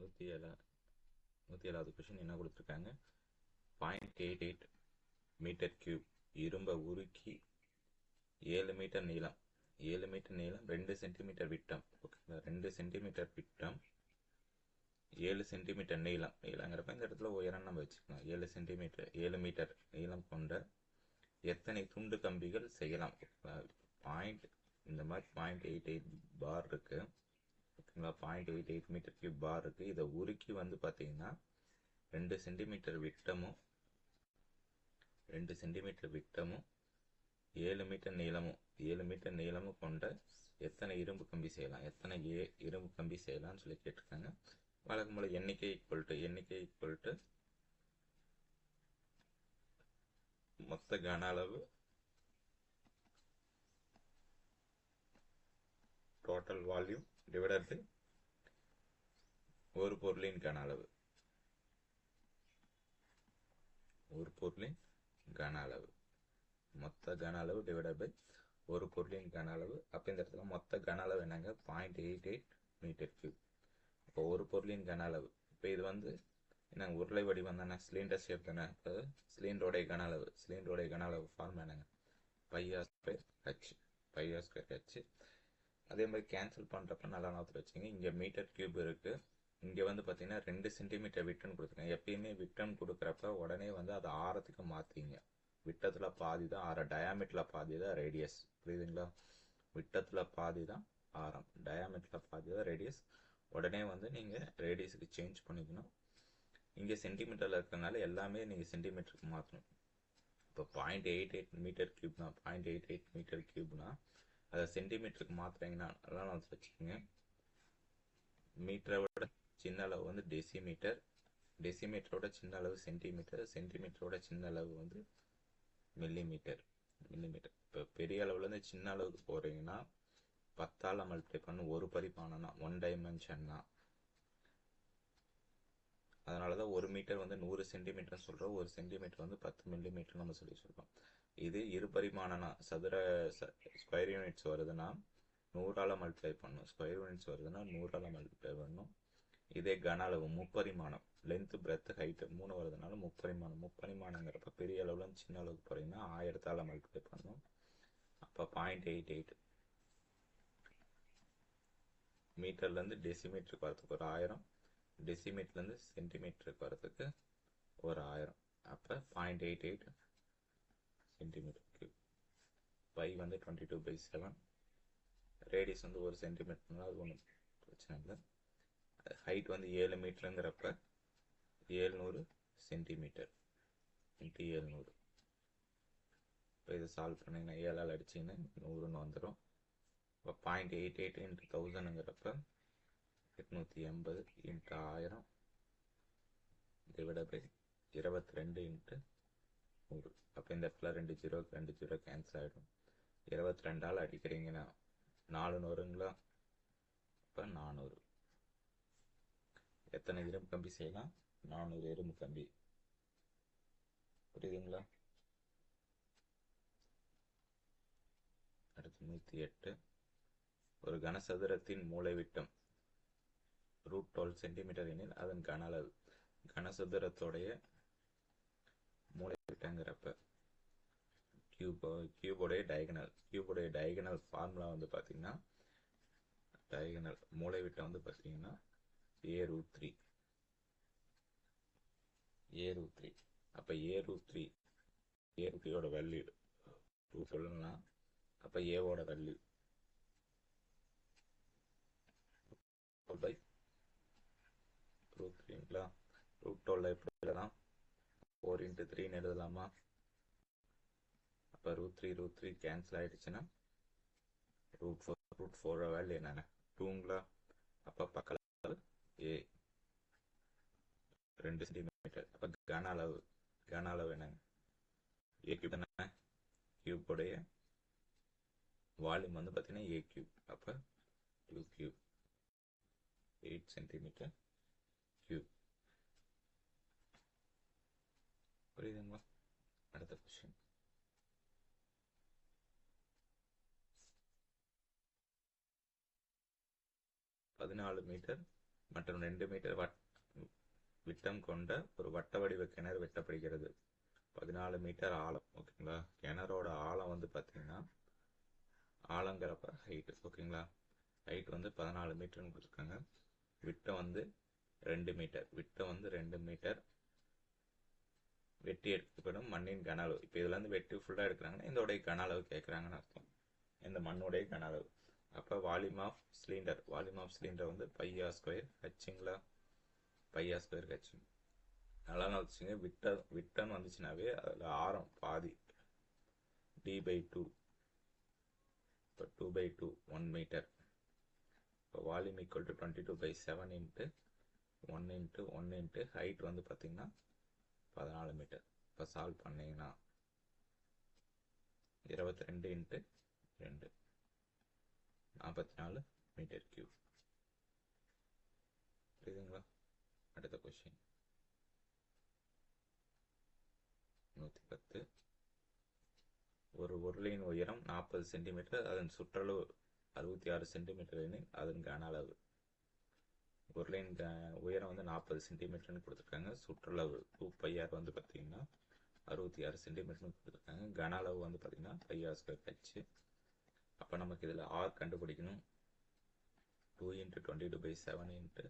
நூற்றி ஏழா நூற்றி ஏழாவது கொஷின் என்ன கொடுத்துருக்காங்க? Point eight eight metre cube இரும்பை உருக்கி ஏழு மீட்டர் நீளம் ஏழு மீட்டர் நீளம் ரெண்டு சென்டிமீட்டர் விட்டம். ஓகேங்களா ரெண்டு சென்டிமீட்டர் விட்டம் ஏழு சென்டிமீட்டர் நீளம். நீளங்கிறப்ப இந்த இடத்துல உயரம் நம்ம வச்சுக்கலாம் ஏழு சென்டிமீட்டர் ஏழு மீட்டர் நீளம் கொண்ட எத்தனை துண்டு கம்பிகள் செய்யலாம்? பாயிண்ட் இந்த மாதிரி பாயிண்ட் எயிட் எயிட் பார் இருக்குது ஓகேங்களா point eight eight metre cube bar இருக்குது இதை உருக்கி வந்து பார்த்தீங்கன்னா ரெண்டு சென்டிமீட்டர் விட்டமும் ரெண்டு சென்டிமீட்டர் விட்டமும் ஏழு மீட்டர் நீளமும் ஏழு மீட்டர் நீளமும் கொண்ட எத்தனை இரும்பு கம்பி செய்யலாம்? எத்தனை ஏ இரும்பு கம்பி செய்யலாம்னு சொல்லி கேட்டிருக்காங்க. வழக்கம் போல எண்ணிக்கை ஈக்குவல் டு எண்ணிக்கை ஈக்குவல் டு மொத்த கன அளவு டோட்டல் வால்யூம் டிவைடட் ஒரு பொருளின் கன அளவு. ஒரு பொருளின் கன அளவு. மொத்த கன அளவு டிவைடட் பை ஒரு பொருளின் கன அளவு. அப்போ இந்த இடத்துல மொத்த கன அளவு என்னங்க? Point eight eight metre cube இப்போ ஒரு பொருளின் கன அளவு. இப்போ இது வந்து என்னங்க உருளை வடிவம் தானே? சிலிண்டர் ஷேப் தானே? இப்போ சிலிண்டரோடைய கன அளவு. சிலிண்டருடைய கன அளவு ஃபார்ம் என்னங்க? Pi r square h pi r square h அதே மாதிரி கேன்சல் பண்ணுறப்ப நல்லா ஞாபகத்தில் வச்சுங்க இங்கே மீட்டர் கியூப் இருக்குது இங்கே வந்து பார்த்தீங்கன்னா ரெண்டு சென்டிமீட்டர் விட்டன் கொடுத்துருக்கேன் எப்பயுமே விட்டன் கொடுக்குறப்ப உடனே வந்து அதை ஆரத்துக்கு மாற்றிங்க விட்டத்தில் பாதி தான் ஆரம் டயாமீட்டரில் பாதி தான் ரேடியஸ் புரியுதுங்களா? விட்டத்தில் பாதி தான் ஆரம் டயாமீட்டரில் பாதி தான் ரேடியஸ் உடனே வந்து நீங்கள் ரேடியஸுக்கு சேஞ்ச் பண்ணிக்கணும். இங்கே சென்டிமீட்டரில் இருக்கிறனால எல்லாமே நீங்கள் சென்டிமீட்டருக்கு மாற்றணும் இப்போ பாயிண்ட் எயிட் எயிட் மீட்டர் கியூப்னா பாயிண்ட் எயிட் எயிட் மீட்டர் கியூப்னா அதை சென்டிமீட்டருக்கு மாற்றுறீங்கன்னா நல்லா நான் வச்சுக்கோங்க. மீட்டரை விட சின்ன அளவு வந்து டெசிமீட்டர் டெசிமீட்டரோட சின்ன அளவு சென்டிமீட்டர் சென்டிமீட்டரோட சின்ன அளவு வந்து மில்லிமீட்டர் மில்லிமீட்டர் இப்போ பெரிய அளவுலேருந்து சின்ன அளவுக்கு போகிறீங்கன்னா பத்தால் மல்டிப்ளை பண்ண ஒரு பரிமாணம்னா ஒன் டைமென்ஷன்னா அதனால தான் ஒரு மீட்டர் வந்து நூறு சென்டிமீட்டர்னு சொல்கிறோம் ஒரு சென்டிமீட்டர் வந்து பத்து மில்லிமீட்டர் நம்ம சொல்லி சொல்கிறோம் இது இரு பரிமாணம்னா சதுர ஸ்கொயர் யூனிட்ஸ் வருதுன்னா நூறால் மல்டிப்ளை பண்ணும். ஸ்கொயர் யூனிட்ஸ் வருதுன்னா நூறால் மல்டிப்ளை பண்ணணும் இதே கன அளவு முப்பரிமாணம். லென்த் பிரெத் ஹைட்டு மூணு வருதுனால முப்பரிமாணம். முப்பரிமாணங்கிறப்ப பெரிய அளவில் சின்ன அளவுக்கு போகிறீங்கன்னா ஆயிரத்தால் மல்டிப்ளை பண்ணும். அப்போ பாயிண்ட் எயிட் எயிட் மீட்டர்லேருந்து டெசிமீட்டருக்கு வரதுக்கு ஒரு ஆயிரம். டெசிமீட்டர்லேருந்து சென்டிமீட்டருக்கு வரதுக்கு ஒரு ஆயிரம். அப்போ பாயிண்ட் எயிட் எயிட் சென்டிமீட்டருக்கு. பை வந்து twenty two by seven radius வந்து ஒரு சென்டிமீட்டர்னால அது ஒன்றும் பிரச்சனை இல்லை. ஹைட் வந்து ஏழு மீட்டருங்கிறப்ப ஏழ்நூறு சென்டிமீட்டர். இன்ட்டு ஏழ்நூறு. இப்போ இதை சால்வ் பண்ணிங்கன்னா ஏழால் அடிச்சிங்கன்னா நூறுன்னு வந்துடும் இப்போ பாயிண்ட் எயிட் எயிட் இன்ட்டு தௌசண்ட்ங்கிறப்ப எட்நூற்றி எண்பது இன்ட்டு ஆயிரம் டிவைட பை இருபத்தி ரெண்டு இன்ட்டு நூறு அப்போ இந்த இடத்துல ரெண்டு ஜீரோக்கு ரெண்டு ஜீரோ கேன்சல் ஆகிடும் இருபத்தி ரெண்டால் அடிக்கிறீங்கன்னா நாலு நூறுங்களா? இப்போ நானூறு. எத்தனை இரும்பு கம்பி செய்யலாம்? நானூறு இரும்பு கம்பி. புரியுதுங்களா? அடுத்து நூற்றி எட்டு. ஒரு கனசதுரத்தின் மூளைவிட்டம் ரூட் டுவெல் சென்டிமீட்டர் எனில் அதன் கன அளவு. கனசதுரத்துடைய மூளைவிட்டங்கிறப்ப கியூபோ கியூபோடைய டயகனல் கியூபோடைய டயகனல் ஃபார்முலா வந்து பார்த்தீங்கன்னா டயகனல் மூளைவிட்டம் வந்து பார்த்தீங்கன்னா a root three a root three அப்போ a root three a root த்ரீயோட வேல்யூ டூ சொல்லலாம். அப்போ ஏவோட வேல்யூ பை ரூட் த்ரீங்களா ரூட் டுவெல் எப்படி எழுதலாம்? ஃபோர் இன்ட்டு த்ரீன்னு எழுதலாமா? அப்போ root three root three cancel ஆகிடுச்சுன்னா ரூட் ஃபோர் ரூட் ஃபோரோட வேல்யூ என்னென்ன டூங்களா அப்போ பக்கத்தில் ஏ ரெண்டு சென்டிமீட்டர் அப்போ கன அளவு கன அளவு என்னங்க ஏ கியூப் தானே? கியூபோடைய வால்யூம் வந்து பார்த்தீங்கன்னா ஏ கியூப் அப்போ two cube eight centimetre cube புரியுதுங்களா அடுத்த கொஸ்டின் பதினாலு மீட்டர் மற்றும் ரெண்டு மீட்டர் வட் விட்டம் கொண்ட ஒரு வட்ட வடிவ கிணறு வெட்டப்படுகிறது. பதினாலு மீட்டர் ஆழம் ஓகேங்களா? கிணறோட ஆழம் வந்து பார்த்தீங்கன்னா ஆழங்கிறப்ப ஹைட்டு ஓகேங்களா? ஹைட் வந்து பதினாலு மீட்டர்னு கொடுத்துருக்காங்க. விட்டம் வந்து ரெண்டு மீட்டர். விட்டம் வந்து ரெண்டு மீட்டர். வெட்டி எடுக்கப்படும் மண்ணின் கன அளவு. இப்போ இதுலேருந்து வெட்டி ஃபுல்லாக எடுக்கிறாங்கன்னா இதோடைய கன அளவு கேட்குறாங்கன்னு அர்த்தம். இந்த மண்ணுடைய கன அளவு. அப்போ volume of cylinder volume of cylinder வந்து பையா ஸ்கொயர் ஹச்சுங்களா பையா ஸ்கொயர் ஹச்சு நல்லா வச்சுங்க விட்ட விட்டன் வந்துச்சுனாவே அதில் ஆரம் பாதி. டி பை டூ இப்போ two by two one metre இப்போ volume equal to twenty two by seven into one into one into height வந்து பார்த்தீங்கன்னா பதினாலு மீட்டர். இப்போ சால்வ் பண்ணிங்கன்னா இருபத்தி ரெண்டு இன்ட்டு ரெண்டு. நாற்பத்தி நாலு மீட்டர் கியூப் புரியுதுங்களா? அடுத்த கொஷின் நூற்றி பத்து ஒரு உருளையின் உயரம் நாற்பது சென்டிமீட்டர் அதன் சுற்றளவு அறுபத்தி ஆறு சென்டிமீட்டர் எனில் அதன் கன அளவு. பொருளின் க உயரம் வந்து நாற்பது சென்டிமீட்டர்னு கொடுத்துருக்காங்க. சுற்றளவு டூ பையார் வந்து பார்த்தீங்கன்னா அறுபத்தி ஆறு சென்டிமீட்டர்னு கொடுத்துருக்காங்க. கன அளவு வந்து பார்த்தீங்கன்னா பையார் ஸ்கொயர் ஹெச் அப்போ நமக்கு இதில் ஆர் கண்டுபிடிக்கணும். Two into twenty two by seven into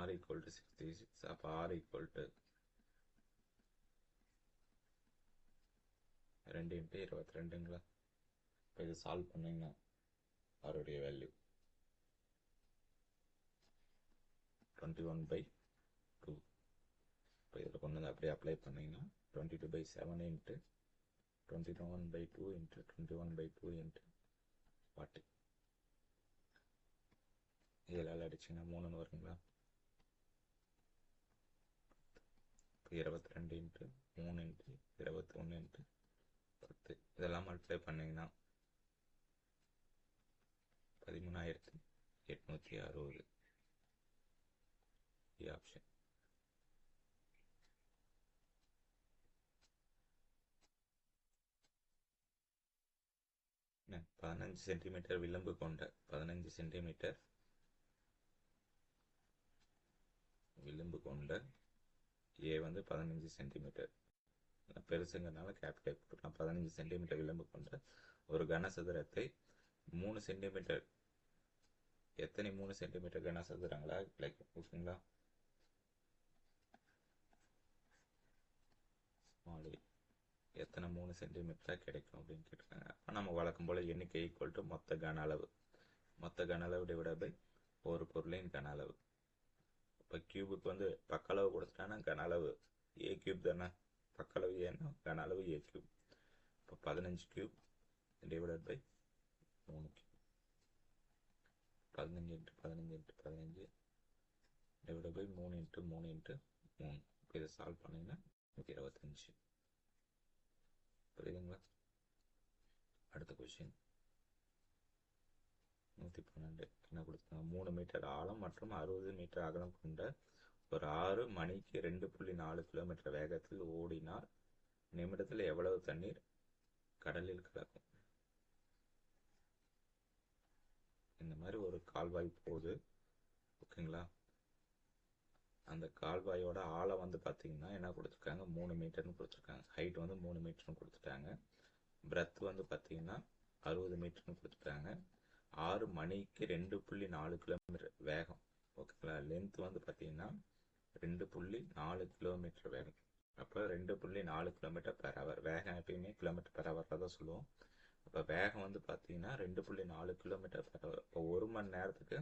r equal to sixty six அப்போ ஆர் ஈக்குவல் டு ரெண்டு இன்ட்டு இருபத்தி ரெண்டுங்களா? இப்போ இது சால்வ் பண்ணிங்கன்னா ஆருடைய value twenty one by two இப்போ இதில் கொண்டு வந்து அப்படியே அப்ளை பண்ணிங்கன்னா twenty two by seven into twenty one by two into twenty one by two into forty இதில் அடிச்சிங்கன்னா மூணுன்னு வருங்களா? இருபத்தி ரெண்டு இன்ட்டு மூணு இன்ட்டு இருபத்தி ஒன்று இன்ட்டு பத்து. இதெல்லாம் மல்டிப்ளை பண்ணிங்கன்னா பதிமூணாயிரத்தி எட்நூற்றி அறுபது. ஆப்ஷன் பதினஞ்சு சென்டிமீட்டர் விளிம்பு கொண்ட பதினஞ்சு சென்டிமீட்டர் விளிம்பு கொண்ட ஏ வந்து பதினஞ்சு சென்டிமீட்டர் பெருசுங்கிறதுனால கேபிட்டல் போட்டுக்கலாம் பதினஞ்சு சென்டிமீட்டர் விளிம்பு கொண்ட ஒரு கனசதுரத்தை மூணு சென்டிமீட்டர் எத்தனை மூணு சென்டிமீட்டர் கனசதுரங்களா? லைக் ஓகேங்களா ஸ்மால் எத்தனை மூணு சென்டிமீட்டராக கிடைக்கும் அப்படின்னு கேட்டிருக்காங்க. அப்போ நம்ம வழக்கம் போல் எண்ணிக்கை ஈக்குவல் டு மொத்த கன அளவு. மொத்த கன அளவு டிவைட் பை ஒரு பொருளின் கன அளவு. இப்போ கியூபுக்கு வந்து பக்களவு கொடுத்துட்டானா கன அளவு. ஏ கியூப் தானே? பக்களவு ஏன்னா கன அளவு ஏ கியூப் இப்போ பதினஞ்சு கியூப் டிவைட் பை மூணு கியூப் பதினஞ்சு இன்ட்டு பதினஞ்சு இன்ட்டு பதினஞ்சு டிவைட் பை மூணு இன்ட்டு மூணு இன்ட்டு மூணு. இப்போ இதை சால்வ் பண்ணிங்கன்னா இருபத்தஞ்சு புரியுதுங்களா அடுத்த கொஷின் நூற்றி பன்னெண்டு. என்ன கொடுத்தாங்க மூணு மீட்டர் ஆழம் மற்றும் அறுபது மீட்டர் அகலம் கொண்ட ஒரு ஆறு மணிக்கு ரெண்டு புள்ளி நாலு கிலோமீட்டர் வேகத்தில் ஓடினால் நிமிடத்தில் எவ்வளவு தண்ணீர் கடலில் கலக்கும்? இந்த மாதிரி ஒரு கால்வாய் போகுது. ஓகேங்களா? அந்த கால்வாயோட ஆழம் வந்து பார்த்தீங்கன்னா என்ன கொடுத்துருக்காங்க? மூணு மீட்டர்னு கொடுத்துருக்காங்க. ஹைட் வந்து மூணு மீட்டர்னு கொடுத்துட்டாங்க. பிரெத் வந்து பார்த்தீங்கன்னா அறுபது மீட்டர்னு கொடுத்துட்டாங்க. ஆறு மணிக்கு ரெண்டு புள்ளி நாலு கிலோமீட்டர் வேகம். ஓகேங்களா லென்த் வந்து பார்த்தீங்கன்னா ரெண்டு புள்ளி நாலு கிலோமீட்டர் வேகம். அப்போ ரெண்டு புள்ளி நாலு கிலோமீட்டர் பெர் ஹவர் வேகம் எப்பயுமே கிலோமீட்டர் பெர் ஹவரில் தான் சொல்லுவோம். அப்போ வேகம் வந்து பார்த்தீங்கன்னா ரெண்டு புள்ளி நாலு கிலோமீட்டர் பெர் ஹவர் இப்போ ஒரு மணி நேரத்துக்கு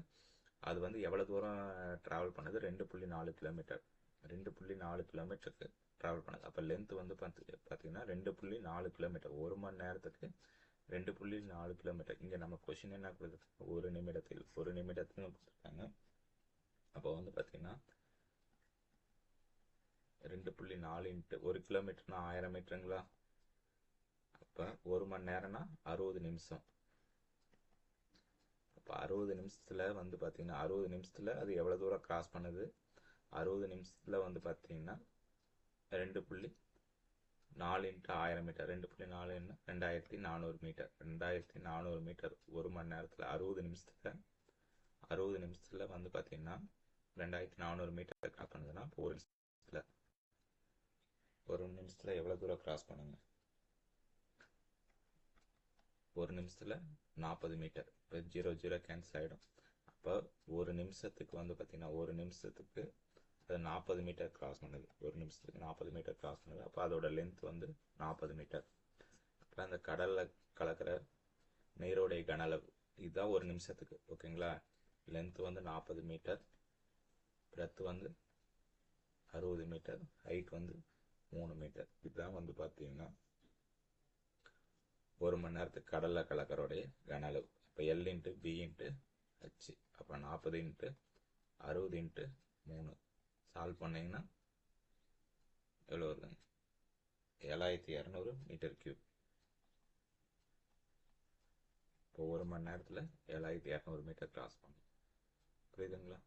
அது வந்து எவ்வளோ தூரம் ட்ராவல் பண்ணுது? ரெண்டு புள்ளி நாலு கிலோமீட்டர் ரெண்டு புள்ளி நாலு கிலோமீட்டருக்கு ட்ராவல் பண்ணுது. அப்போ லென்த் வந்து பார்த்து பார்த்தீங்கன்னா ரெண்டு புள்ளி நாலு கிலோமீட்டர் ஒரு மணி நேரத்துக்கு ரெண்டு புள்ளி நாலு கிலோமீட்டர் இங்கே நம்ம கொஷின் என்ன கொடுத்துருக்காங்க ஒரு நிமிடத்தில் ஒரு நிமிடத்துக்கு கொடுத்துருக்காங்க. அப்போ வந்து பார்த்தீங்கன்னா ரெண்டு புள்ளி நாலு இன்ட்டு ஒரு கிலோமீட்டர்னா ஆயிரம் மீட்டருங்களா அப்போ ஒரு மணி நேரம்னா அறுபது நிமிஷம். இப்போ அறுபது நிமிஷத்தில் வந்து பார்த்தீங்கன்னா அறுபது நிமிஷத்தில் அது எவ்வளோ தூரம் கிராஸ் பண்ணுது? அறுபது நிமிஷத்தில் வந்து பார்த்தீங்கன்னா ரெண்டு புள்ளி நாலு இன்ட்டு ஆயிரம் மீட்டர். ரெண்டு புள்ளி நாலு என்ன? ரெண்டாயிரத்தி நானூறு மீட்டர். ரெண்டாயிரத்தி நானூறு மீட்டர் ஒரு மணி நேரத்தில் அறுபது நிமிஷத்தில் அறுபது நிமிஷத்தில் வந்து பார்த்தீங்கன்னா ரெண்டாயிரத்தி நானூறு மீட்டர் கிராஸ் பண்ணுதுன்னா இப்போ ஒரு நிமிஷத்தில். ஒரு நிமிஷத்தில் எவ்வளோ தூரம் கிராஸ் பண்ணுங்க? ஒரு நிமிஷத்தில் நாற்பது மீட்டர் இப்போ ஜீரோ ஜீரோ கேன்சல் ஆகிடும் அப்போ ஒரு நிமிஷத்துக்கு வந்து பார்த்தீங்கன்னா ஒரு நிமிஷத்துக்கு அது நாற்பது மீட்டர் கிராஸ் பண்ணுது. ஒரு நிமிஷத்துக்கு நாற்பது மீட்டர் கிராஸ் பண்ணுது. அப்போ அதோட லென்த் வந்து நாற்பது மீட்டர் அப்புறம் அந்த கடலில் கலக்கிற நீரோடைய கன அளவு இதுதான் ஒரு நிமிஷத்துக்கு ஓகேங்களா? லென்த் வந்து நாற்பது மீட்டர் பிரெத் வந்து அறுபது மீட்டர் ஹைட் வந்து மூணு மீட்டர் இதுதான் வந்து பார்த்தீங்கன்னா ஒரு மணி நேரத்துக்கு கடலில் கலக்கறோடைய கன அளவு. இப்போ l into b into h அப்புறம் நாற்பது இன்ட்டு அறுபது இன்ட்டு மூணு. சால்வ் பண்ணிங்கன்னா எவ்வளோ வருதுங்க? ஏழாயிரத்தி இரநூறு மீட்டர் கியூப் இப்போ ஒரு மணி நேரத்தில் ஏழாயிரத்தி இரநூறு மீட்டர் கிராஸ் பண்ணும் புரியுதுங்களா?